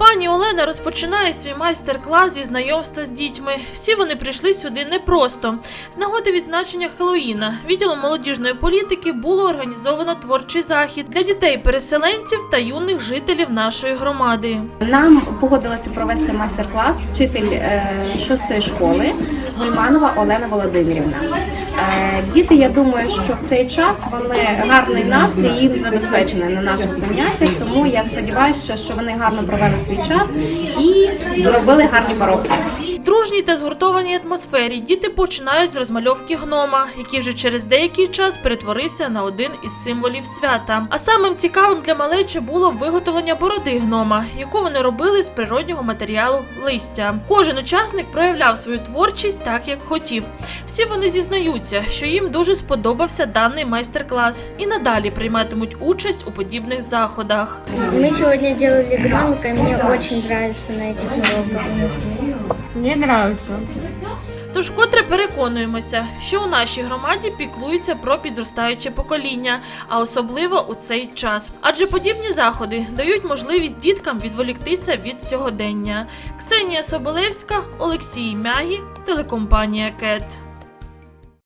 Пані Олена розпочинає свій майстер-клас зі знайомства з дітьми. Всі вони прийшли сюди непросто. З нагоди відзначення Хеллоїна відділом молодіжної політики було організовано творчий захід для дітей-переселенців та юних жителів нашої громади. Нам погодилася провести майстер-клас вчитель е, шостої школи Гульманова Олена Володимирівна. Е, Діти, я думаю, що в цей час вони гарний настрій їм забезпечений на наших заняттях, тому я сподіваюся, що вони гарно провели свій час і зробили гарні поробки. Дружній та згуртованій атмосфері діти починають з розмальовки гнома, який вже через деякий час перетворився на один із символів свята. А самим цікавим для малечі було виготовлення бороди гнома, яку вони робили з природнього матеріалу листя. Кожен учасник проявляв свою творчість так, як хотів. Всі вони зізнаються, що їм дуже сподобався даний майстер-клас і надалі прийматимуть участь у подібних заходах. Мы сегодня делали гномика, мне очень нравится на этих уроках. Мне подобається. Тож котре переконуємося, що у нашій громаді піклуються про підростаюче покоління, а особливо у цей час. Адже подібні заходи дають можливість діткам відволіктися від сьогодення. Ксенія Соболевська, Олексій Мягі, телекомпанія Кет.